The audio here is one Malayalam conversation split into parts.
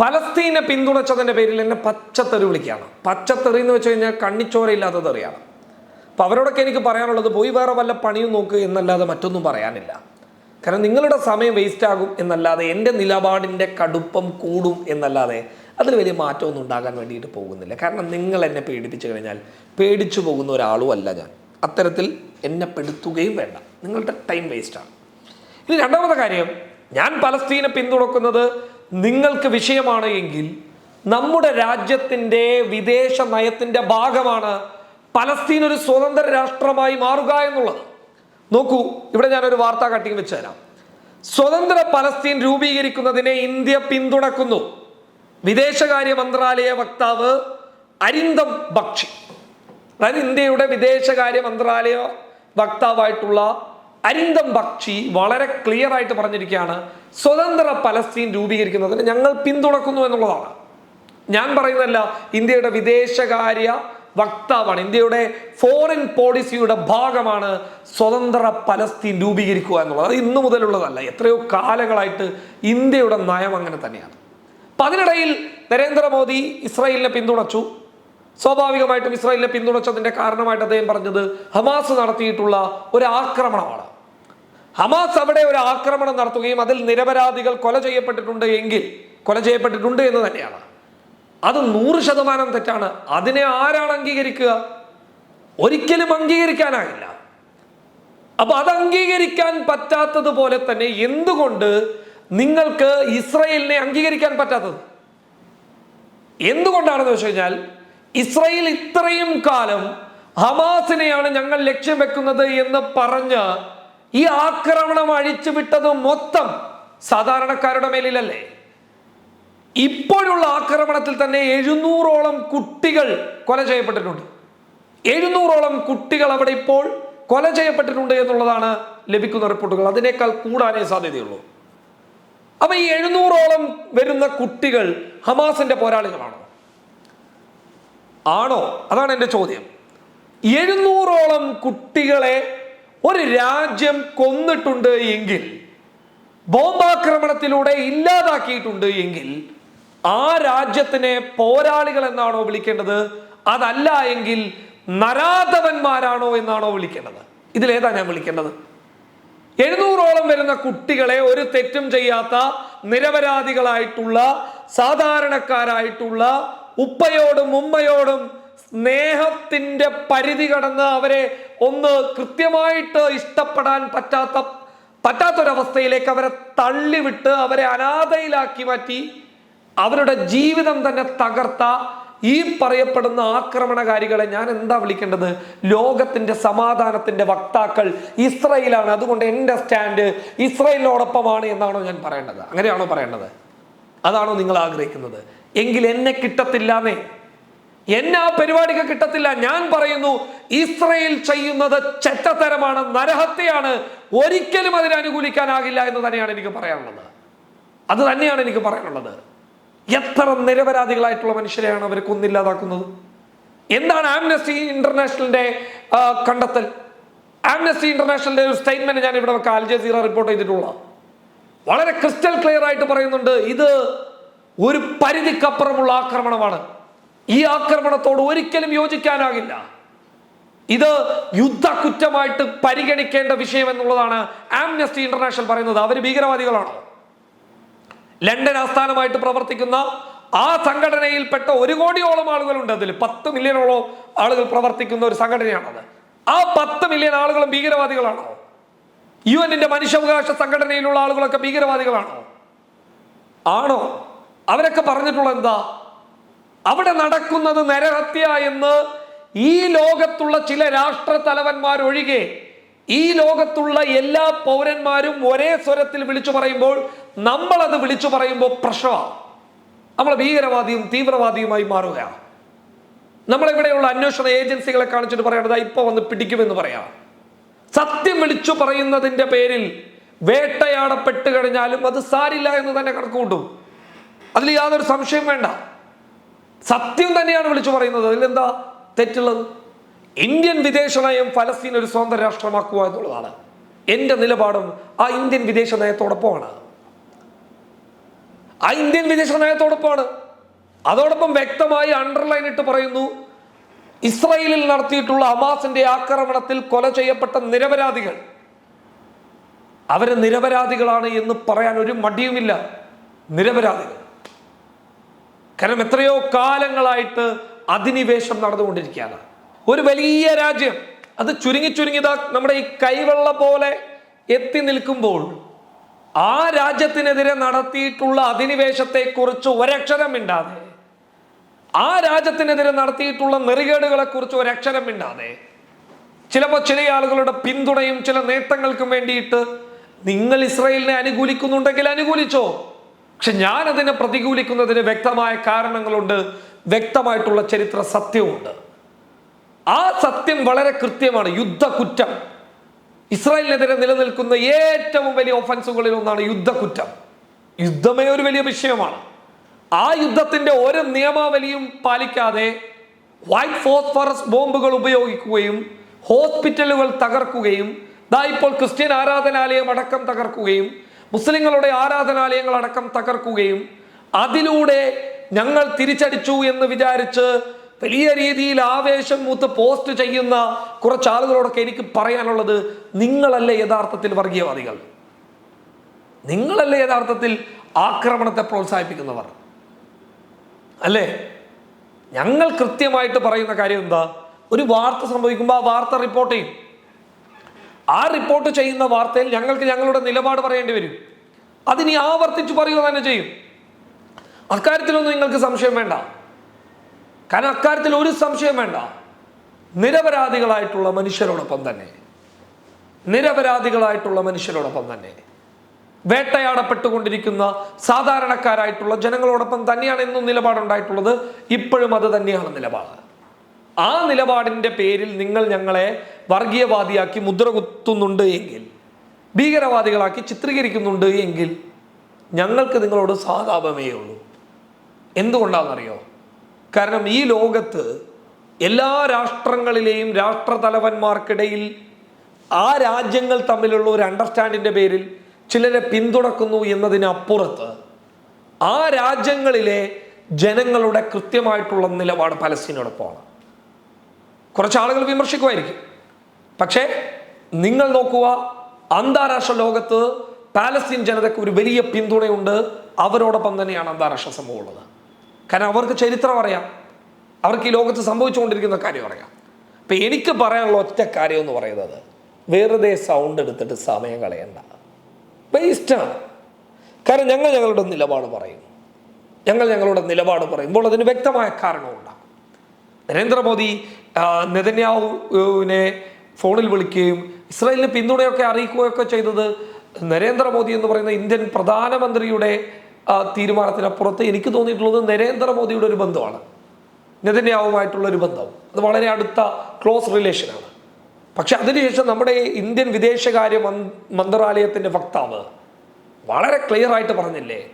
പലസ്തീനെ പിന്തുണച്ചതിന്റെ പേരിൽ എന്നെ പച്ചത്തെറി വിളിക്കുകയാണ്. പച്ചത്തെറി എന്ന് വെച്ച് കഴിഞ്ഞാൽ കണ്ണിച്ചോരയില്ലാത്ത തെറിയാണ്. അപ്പോൾ അവരോടൊക്കെ എനിക്ക് പറയാനുള്ളത് പോയി വേറെ വല്ല പണിയും നോക്ക് എന്നല്ലാതെ മറ്റൊന്നും പറയാനില്ല. കാരണം നിങ്ങളുടെ സമയം വേസ്റ്റ് ആകും എന്നല്ലാതെ എന്റെ നിലപാടിന്റെ കടുപ്പം കൂടും എന്നല്ലാതെ അതിൽ വലിയ മാറ്റമൊന്നും ഉണ്ടാകാൻ വേണ്ടിയിട്ട് പോകുന്നില്ല. കാരണം നിങ്ങൾ എന്നെ പേടിപ്പിച്ചു കഴിഞ്ഞാൽ പേടിച്ചു പോകുന്ന ഒരാളും അല്ല ഞാൻ. അത്തരത്തിൽ എന്നെ പെടുത്തുകയും വേണ്ട. നിങ്ങളുടെ ടൈം വേസ്റ്റാണ് ഇനി രണ്ടാമത്തെ കാര്യം ഞാൻ പലസ്തീനെ പിന്തുണക്കുന്നത് നിങ്ങൾക്ക് വിഷയമാണ് എങ്കിൽ നമ്മുടെ രാജ്യത്തിന്റെ വിദേശ നയത്തിന്റെ ഭാഗമാണ് പലസ്തീൻ ഒരു സ്വതന്ത്ര രാഷ്ട്രമായി മാറുക എന്നുള്ളത്. നോക്കൂ ഇവിടെ ഞാനൊരു വാർത്താ കട്ടിങ് വെച്ച് തരാം. സ്വതന്ത്ര പലസ്തീൻ രൂപീകരിക്കുന്നതിനെ ഇന്ത്യ പിന്തുണക്കുന്നു. വിദേശകാര്യ മന്ത്രാലയ വക്താവ് അരിന്തം ബക്ഷി. അതായത് ഇന്ത്യയുടെ വിദേശകാര്യ മന്ത്രാലയ വക്താവായിട്ടുള്ള അരിന്തം ബക്ഷി വളരെ ക്ലിയർ ആയിട്ട് പറഞ്ഞിരിക്കുകയാണ് സ്വതന്ത്ര പലസ്തീൻ രൂപീകരിക്കുന്നതിന് ഞങ്ങൾ പിന്തുണക്കുന്നു എന്നുള്ളതാണ്. ഞാൻ പറയുന്നതല്ല ഇന്ത്യയുടെ വിദേശകാര്യ വക്താവാണ് ഇന്ത്യയുടെ ഫോറിൻ പോളിസിയുടെ ഭാഗമാണ് സ്വതന്ത്ര പലസ്തീൻ രൂപീകരിക്കുക എന്നുള്ളത്. അത് ഇന്നു മുതലുള്ളതല്ല എത്രയോ കാലങ്ങളായിട്ട് ഇന്ത്യയുടെ നയം അങ്ങനെ തന്നെയാണ്. അപ്പൊ അതിനിടയിൽ നരേന്ദ്രമോദി ഇസ്രായേലിനെ പിന്തുണച്ചു. സ്വാഭാവികമായിട്ടും ഇസ്രായേലിനെ പിന്തുണച്ചതിന്റെ കാരണമായിട്ട് അദ്ദേഹം പറഞ്ഞത് ഹമാസ് നടത്തിയിട്ടുള്ള ഒരു ആക്രമണമാണ്. ഹമാസ് അവിടെ ഒരു ആക്രമണം നടത്തുകയും അതിൽ നിരപരാധികൾ കൊല ചെയ്യപ്പെട്ടിട്ടുണ്ട് എങ്കിൽ കൊല ചെയ്യപ്പെട്ടിട്ടുണ്ട് എന്ന് തന്നെയാണ്. അത് നൂറ് ശതമാനം തെറ്റാണ്. അതിനെ ആരാണ് അംഗീകരിക്കുക? ഒരിക്കലും അംഗീകരിക്കാനാകില്ല. അപ്പൊ അത് അംഗീകരിക്കാൻ പറ്റാത്തതുപോലെ തന്നെ എന്തുകൊണ്ട് നിങ്ങൾക്ക് ഇസ്രയേലിനെ അംഗീകരിക്കാൻ പറ്റാത്തത്? എന്തുകൊണ്ടാണെന്ന് വെച്ച് കഴിഞ്ഞാൽ ഇസ്രയേൽ ഇത്രയും കാലം ഹമാസിനെയാണ് ഞങ്ങൾ ലക്ഷ്യം വെക്കുന്നത് എന്ന് പറഞ്ഞ് ഈ ആക്രമണം അഴിച്ചുവിട്ടത് മൊത്തം സാധാരണക്കാരുടെ മേലിലല്ലേ? ഇപ്പോഴുള്ള ആക്രമണത്തിൽ തന്നെ എഴുന്നൂറോളം കുട്ടികൾ കൊല ചെയ്യപ്പെട്ടിട്ടുണ്ട്. എഴുന്നൂറോളം കുട്ടികൾ അവിടെ ഇപ്പോൾ കൊല ചെയ്യപ്പെട്ടിട്ടുണ്ട് എന്നുള്ളതാണ് ലഭിക്കുന്ന റിപ്പോർട്ടുകൾ. അതിനേക്കാൾ കൂടാനേ സാധ്യതയുള്ളൂ. അപ്പൊ ഈ എഴുന്നൂറോളം വരുന്ന കുട്ടികൾ ഹമാസിന്റെ പോരാളികളാണോ? ആണോ? അതാണ് എന്റെ ചോദ്യം. എഴുന്നൂറോളം കുട്ടികളെ ഒരു രാജ്യം കൊന്നിട്ടുണ്ട് എങ്കിൽ ബോംബാക്രമണത്തിലൂടെ ഇല്ലാതാക്കിയിട്ടുണ്ട് എങ്കിൽ ആ രാജ്യത്തിനെ പോരാളികൾ എന്നാണോ വിളിക്കേണ്ടത്? അതല്ല എങ്കിൽ നരാധവന്മാരാണോ എന്നാണോ വിളിക്കേണ്ടത്? ഇതിലേതാ ഞാൻ വിളിക്കേണ്ടത്? എഴുന്നൂറോളം വരുന്ന കുട്ടികളെ ഒരു തെറ്റും ചെയ്യാത്ത നിരപരാധികളായിട്ടുള്ള സാധാരണക്കാരായിട്ടുള്ള ഉപ്പയോടും ഉമ്മയോടും സ്നേഹത്തിന്റെ പരിധി കടന്ന് അവരെ ഒന്ന് കൃത്യമായിട്ട് ഇഷ്ടപ്പെടാൻ പറ്റാത്ത പറ്റാത്തൊരവസ്ഥയിലേക്ക് അവരെ തള്ളിവിട്ട് അവരെ അനാഥയിലാക്കി മാറ്റി അവരുടെ ജീവിതം തന്നെ തകർത്ത ഈ പറയപ്പെടുന്ന ആക്രമണകാരികളെ ഞാൻ എന്താ വിളിക്കേണ്ടത്? ലോകത്തിന്റെ സമാധാനത്തിന്റെ വക്താക്കൾ ഇസ്രയേലാണ്. അതുകൊണ്ട് എന്റെ സ്റ്റാൻഡ് ഇസ്രയേലിനോടൊപ്പമാണ് എന്നാണോ ഞാൻ പറയേണ്ടത്. അങ്ങനെയാണോ പറയേണ്ടത്? അതാണോ നിങ്ങൾ ആഗ്രഹിക്കുന്നത്? എങ്കിൽ എന്നെ കിട്ടത്തില്ലാന്നേ. എന്നെ ആ പരിപാടിക്ക് കിട്ടത്തില്ല. ഞാൻ പറയുന്നു ഇസ്രയേൽ ചെയ്യുന്നത് ചെറ്റത്തരമാണ് നരഹത്യയാണ്. ഒരിക്കലും അതിനെ അനുകൂലിക്കാനാകില്ല എന്ന് തന്നെയാണ് എനിക്ക് പറയാനുള്ളത്. അത് തന്നെയാണ് എനിക്ക് പറയാനുള്ളത്. എത്ര നിരപരാധികളായിട്ടുള്ള മനുഷ്യരെയാണ് അവർ കൊന്നില്ലാതാക്കുന്നത്? എന്താണ് ആംനസ്റ്റി ഇന്റർനാഷണലിന്റെ കണ്ടെത്തൽ? ആംനസ്റ്റി ഇന്റർനാഷണലിന്റെ ഒരു സ്റ്റേറ്റ്മെന്റ് ഞാൻ ഇവിടെ വെക്കാം. അൽ ജസീറ റിപ്പോർട്ട് ചെയ്തിട്ടുള്ള. വളരെ ക്രിസ്റ്റൽ ക്ലിയർ ആയിട്ട് പറയുന്നുണ്ട് ഇത് ഒരു പരിധിക്കപ്പുറമുള്ള ആക്രമണമാണ്. ഈ ആക്രമണത്തോട് ഒരിക്കലും യോജിക്കാനാകില്ല. ഇത് യുദ്ധ കുറ്റമായിട്ട് പരിഗണിക്കേണ്ട വിഷയം എന്നുള്ളതാണ് ആംനസ്റ്റി ഇന്റർനാഷണൽ പറയുന്നത്. അവർ ഭീകരവാദികളാണോ. ലണ്ടൻ ആസ്ഥാനമായിട്ട് പ്രവർത്തിക്കുന്ന ആ സംഘടനയിൽപ്പെട്ട ഒരു കോടിയോളം ആളുകളുണ്ട്. അതിൽ പത്ത് മില്യണോളം ആളുകൾ പ്രവർത്തിക്കുന്ന ഒരു സംഘടനയാണത്. ആ പത്ത് മില്യൺ ആളുകളും ഭീകരവാദികളാണോ? യു എന്നിന്റെ മനുഷ്യാവകാശ സംഘടനയിലുള്ള ആളുകളൊക്കെ ഭീകരവാദികളാണോ? ആണോ? അവരൊക്കെ പറഞ്ഞിട്ടുള്ള എന്താ? അവിടെ നടക്കുന്നത് നരഹത്യ എന്ന് ഈ ലോകത്തുള്ള ചില രാഷ്ട്ര തലവന്മാരൊഴികെ ഈ ലോകത്തുള്ള എല്ലാ പൗരന്മാരും ഒരേ സ്വരത്തിൽ വിളിച്ചു പറയുമ്പോൾ നമ്മൾ അത് വിളിച്ചു പറയുമ്പോൾ പ്രശ്നമാണ് നമ്മൾ ഭീകരവാദിയും തീവ്രവാദിയുമായി മാറുകയാണ് നമ്മളിവിടെയുള്ള അന്വേഷണ ഏജൻസികളെ കാണിച്ചിട്ട് പറയേണ്ടത് ഇപ്പൊ വന്ന് പിടിക്കുമെന്ന് പറയാം. സത്യം വിളിച്ചു പറയുന്നതിന്റെ പേരിൽ വേട്ടയാടപ്പെട്ട് കഴിഞ്ഞാലും അത് സാരില്ല എന്ന് തന്നെ കണക്കുകൂട്ടും. അതിൽ യാതൊരു സംശയം വേണ്ട. സത്യം തന്നെയാണ് വിളിച്ചു പറയുന്നത്. അതിലെന്താ തെറ്റുള്ളത്? ഇന്ത്യൻ വിദേശ നയം ഫലസ്തീൻ ഒരു സ്വന്തം രാഷ്ട്രമാക്കുക എന്നുള്ളതാണ്. എന്റെ നിലപാടും ആ ഇന്ത്യൻ വിദേശ നയത്തോടൊപ്പമാണ്. ആ ഇന്ത്യൻ വിദേശ നയത്തോടൊപ്പമാണ്. അതോടൊപ്പം വ്യക്തമായി അണ്ടർലൈൻ ഇട്ട് പറയുന്നു ഇസ്രയേലിൽ നടത്തിയിട്ടുള്ള അമാസിന്റെ ആക്രമണത്തിൽ കൊല ചെയ്യപ്പെട്ട നിരപരാധികൾ. അവരെ നിരപരാധികളാണ് എന്ന് പറയാൻ ഒരു മടിയുമില്ല. നിരപരാധികൾ. കാരണം എത്രയോ കാലങ്ങളായിട്ട് അധിനിവേശം നടന്നുകൊണ്ടിരിക്കുകയാണ്. ഒരു വലിയ രാജ്യം അത് ചുരുങ്ങി ചുരുങ്ങിതാ നമ്മുടെ ഈ കൈവെള്ള പോലെ എത്തി നിൽക്കുമ്പോൾ ആ രാജ്യത്തിനെതിരെ നടത്തിയിട്ടുള്ള അധിനിവേശത്തെക്കുറിച്ച് ഒരക്ഷരം മിണ്ടാതെ ആ രാജ്യത്തിനെതിരെ നടത്തിയിട്ടുള്ള നെറികേടുകളെ കുറിച്ച് ഒരക്ഷരം മിണ്ടാതെ ചിലപ്പോൾ ചില ആളുകളുടെ പിന്തുണയും ചില നേട്ടങ്ങൾക്കും വേണ്ടിയിട്ട് നിങ്ങൾ ഇസ്രയേലിനെ അനുകൂലിക്കുന്നുണ്ടെങ്കിൽ അനുകൂലിച്ചോ? പക്ഷെ ഞാൻ അതിനെ പ്രതികൂലിക്കുന്നതിന് വ്യക്തമായ കാരണങ്ങളുണ്ട് വ്യക്തമായിട്ടുള്ള ചരിത്ര സത്യവുമുണ്ട്. ആ സത്യം വളരെ കൃത്യമാണ് യുദ്ധ കുറ്റം ഇസ്രായേലിനെതിരെ നിലനിൽക്കുന്ന ഏറ്റവും വലിയ ഒഫൻസുകളിൽ ഒന്നാണ് യുദ്ധക്കുറ്റം. യുദ്ധമേ ഒരു വലിയ വിഷയമാണ്. ആ യുദ്ധത്തിന്റെ ഒരു നിയമാവലിയും പാലിക്കാതെ വൈറ്റ് ഫോസ്ഫറസ് ബോംബുകൾ ഉപയോഗിക്കുകയും ഹോസ്പിറ്റലുകൾ തകർക്കുകയും ദാ ഇപ്പോൾ ക്രിസ്ത്യൻ ആരാധനാലയം അടക്കം തകർക്കുകയും മുസ്ലിങ്ങളുടെ ആരാധനാലയങ്ങൾ അടക്കം തകർക്കുകയും അതിലൂടെ ഞങ്ങൾ തിരിച്ചടിച്ചു എന്ന് വിചാരിച്ച് വലിയ രീതിയിൽ ആവേശം മൂത്ത് പോസ്റ്റ് ചെയ്യുന്ന കുറച്ച് ആളുകളോടൊക്കെ എനിക്ക് പറയാനുള്ളത് നിങ്ങളല്ലേ യഥാർത്ഥത്തിൽ വർഗീയവാദികൾ? നിങ്ങളല്ലേ യഥാർത്ഥത്തിൽ ആക്രമണത്തെ പ്രോത്സാഹിപ്പിക്കുന്നവർ? അല്ലേ? ഞങ്ങൾ കൃത്യമായിട്ട് പറയുന്ന കാര്യം എന്താ? ഒരു വാർത്ത സംഭവിക്കുമ്പോൾ ആ വാർത്ത റിപ്പോർട്ട് ചെയ്യും. ആ റിപ്പോർട്ട് ചെയ്യുന്ന വാർത്തയിൽ ഞങ്ങൾക്ക് ഞങ്ങളുടെ നിലപാട് പറയേണ്ടി വരും. അതിനി ആവർത്തിച്ച് പറയുക തന്നെ ചെയ്യും. അക്കാര്യത്തിലൊന്നും നിങ്ങൾക്ക് സംശയം വേണ്ട. കാരണം അക്കാര്യത്തിൽ ഒരു സംശയം വേണ്ട. നിരപരാധികളായിട്ടുള്ള മനുഷ്യരോടൊപ്പം തന്നെ. നിരപരാധികളായിട്ടുള്ള മനുഷ്യരോടൊപ്പം തന്നെ. വേട്ടയാടപ്പെട്ടുകൊണ്ടിരിക്കുന്ന സാധാരണക്കാരായിട്ടുള്ള ജനങ്ങളോടൊപ്പം തന്നെയാണ് എന്നും നിലപാടുണ്ടായിട്ടുള്ളത്. ഇപ്പോഴും അത് തന്നെയാണ് നിലപാട്. ആ നിലപാടിന്റെ പേരിൽ നിങ്ങൾ ഞങ്ങളെ വർഗീയവാദിയാക്കി മുദ്ര കുത്തുന്നുണ്ട് എങ്കിൽ ഭീകരവാദികളാക്കി ചിത്രീകരിക്കുന്നുണ്ട് എങ്കിൽ ഞങ്ങൾക്ക് നിങ്ങളോട് സഹതാപമേ ഉള്ളൂ. എന്തുകൊണ്ടാണെന്നറിയോ? കാരണം ഈ ലോകത്ത് എല്ലാ രാഷ്ട്രങ്ങളിലെയും രാഷ്ട്രതലവന്മാർക്കിടയിൽ ആ രാജ്യങ്ങൾ തമ്മിലുള്ള ഒരു അണ്ടർസ്റ്റാൻഡിന്റെ പേരിൽ ചിലരെ പിന്തുണക്കുന്നു എന്നതിനപ്പുറത്ത് ആ രാജ്യങ്ങളിലെ ജനങ്ങളുടെ കൃത്യമായിട്ടുള്ള നിലപാട് പലസ്തീനോടൊപ്പമാണ്. കുറച്ച് ആളുകൾ വിമർശിക്കുമായിരിക്കും. പക്ഷേ നിങ്ങൾ നോക്കുക അന്താരാഷ്ട്ര ലോകത്ത് പാലസ്തീൻ ജനതയ്ക്ക് ഒരു വലിയ പിന്തുണയുണ്ട്. അവരോടൊപ്പം തന്നെയാണ് അന്താരാഷ്ട്ര സമൂഹം ഉള്ളത്. കാരണം അവർക്ക് ചരിത്രം അറിയാം. അവർക്ക് ഈ ലോകത്ത് സംഭവിച്ചുകൊണ്ടിരിക്കുന്ന കാര്യം അറിയാം. അപ്പം എനിക്ക് പറയാനുള്ള ഒറ്റ കാര്യം എന്ന് പറയുന്നത് വെറുതെ സൗണ്ട് എടുത്തിട്ട് സമയം കളയണ്ട. വേസ്റ്റാണ് കാരണം ഞങ്ങൾ ഞങ്ങളുടെ നിലപാട് പറയും. ഞങ്ങൾ ഞങ്ങളുടെ നിലപാട് പറയുമ്പോൾ അതിന് വ്യക്തമായ കാരണമുണ്ടാകും. നരേന്ദ്രമോദി നെതന്യാഹുവിനെ ഫോണിൽ വിളിക്കുകയും ഇസ്രായേലിന് പിന്തുണയൊക്കെ അറിയിക്കുകയൊക്കെ ചെയ്തത് നരേന്ദ്രമോദി എന്ന് പറയുന്ന ഇന്ത്യൻ പ്രധാനമന്ത്രിയുടെ തീരുമാനത്തിനപ്പുറത്ത് എനിക്ക് തോന്നിയിട്ടുള്ളത് നരേന്ദ്രമോദിയുടെ ഒരു ബന്ധമാണ് നെതന്യാവുമായിട്ടുള്ള ഒരു ബന്ധം. അത് വളരെ അടുത്ത ക്ലോസ് റിലേഷനാണ് പക്ഷെ അതിനുശേഷം നമ്മുടെ ഇന്ത്യൻ വിദേശകാര്യ മന്ത്രാലയത്തിന്റെ വക്താവ് വളരെ ക്ലിയർ ആയിട്ട് പറഞ്ഞില്ലേ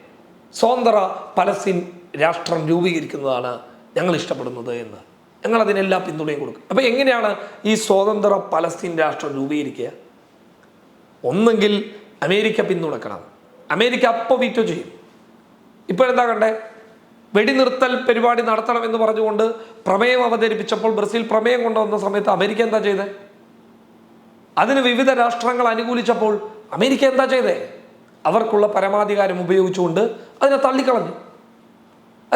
സ്വതന്ത്ര പലസ്തീൻ രാഷ്ട്രം രൂപീകരിക്കുന്നതാണ് ഞങ്ങൾ ഇഷ്ടപ്പെടുന്നത് എന്ന്. ഞങ്ങൾ അതിനെല്ലാം പിന്തുണയും കൊടുക്കും. അപ്പോൾ എങ്ങനെയാണ് ഈ സ്വതന്ത്ര പലസ്തീൻ രാഷ്ട്രം രൂപീകരിക്കുക? ഒന്നെങ്കിൽ അമേരിക്ക പിന്തുണക്കണം അമേരിക്ക അപ്പോൾ വീറ്റോ ചെയ്യും. ഇപ്പോഴെന്താ കണ്ടേ? വെടിനിർത്തൽ പരിപാടി നടത്തണമെന്ന് പറഞ്ഞുകൊണ്ട് പ്രമേയം അവതരിപ്പിച്ചപ്പോൾ ബ്രസീൽ പ്രമേയം കൊണ്ടുവന്ന സമയത്ത് അമേരിക്ക എന്താ ചെയ്തേ? അതിന് വിവിധ രാഷ്ട്രങ്ങൾ അനുകൂലിച്ചപ്പോൾ അമേരിക്ക എന്താ ചെയ്തേ? അവർക്കുള്ള പരമാധികാരം ഉപയോഗിച്ചുകൊണ്ട് അതിനെ തള്ളിക്കളഞ്ഞു.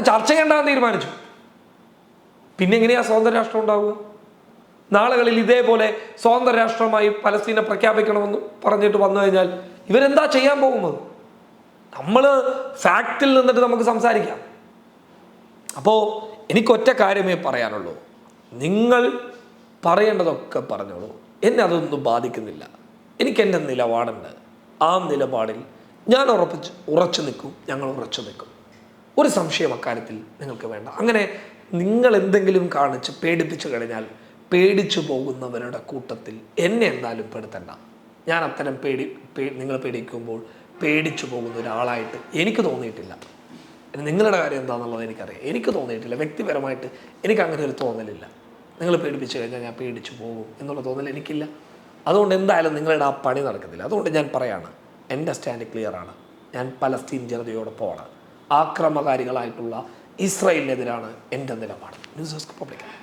ചർച്ച ചെയ്യേണ്ടെന്ന് തീരുമാനിച്ചു? പിന്നെ എങ്ങനെയാ സ്വതന്ത്ര രാഷ്ട്രം ഉണ്ടാവുക? നാളുകളിൽ ഇതേപോലെ സ്വതന്ത്ര രാഷ്ട്രമായി പലസ്തീനെ പ്രഖ്യാപിക്കണമെന്ന് പറഞ്ഞിട്ട് വന്നു കഴിഞ്ഞാൽ ഇവരെന്താ ചെയ്യാൻ പോകുന്നത്? നമ്മൾ ഫാക്റ്റിൽ നിന്നിട്ട് നമുക്ക് സംസാരിക്കാം. അപ്പോൾ എനിക്കൊറ്റ കാര്യമേ പറയാനുള്ളൂ. നിങ്ങൾ പറയേണ്ടതൊക്കെ പറഞ്ഞോളൂ. എന്നെ അതൊന്നും ബാധിക്കുന്നില്ല. എനിക്ക് എന്റെ നിലപാടുണ്ട്. ആ നിലപാടിൽ ഞാൻ ഉറപ്പിച്ച് ഉറച്ചു നിൽക്കും. ഞങ്ങൾ ഉറച്ചു നിൽക്കും. ഒരു സംശയം അക്കാര്യത്തിൽ നിങ്ങൾക്ക് വേണ്ട. അങ്ങനെ നിങ്ങൾ എന്തെങ്കിലും കാണിച്ച് പേടിപ്പിച്ചു കഴിഞ്ഞാൽ പേടിച്ചു പോകുന്നവരുടെ കൂട്ടത്തിൽ എന്നെ എന്തായാലും പെടുത്തണ്ട. ഞാൻ അത്തരം പേടി നിങ്ങൾ പേടിക്കുമ്പോൾ പേടിച്ചു പോകുന്ന ഒരാളായിട്ട് എനിക്ക് തോന്നിയിട്ടില്ല. നിങ്ങളുടെ കാര്യം എന്താണെന്നുള്ളത് എനിക്കറിയാം. എനിക്ക് തോന്നിയിട്ടില്ല. വ്യക്തിപരമായിട്ട് എനിക്ക് അങ്ങനെ ഒരു തോന്നലില്ല. നിങ്ങൾ പേടിപ്പിച്ചു കഴിഞ്ഞാൽ ഞാൻ പേടിച്ചു പോകും എന്നുള്ള തോന്നൽ എനിക്കില്ല. അതുകൊണ്ട് എന്തായാലും നിങ്ങളുടെ ആ പണി നടക്കത്തില്ല. അതുകൊണ്ട് ഞാൻ പറയാണ് എന്റെ സ്റ്റാൻഡ് ക്ലിയറാണ് ഞാൻ പലസ്തീൻ ജനതയോടൊപ്പമാണ്. ആക്രമകാരികളായിട്ടുള്ള ഇസ്രയേലിനെതിരാണ് എന്റെ നിലപാട്. News desk public.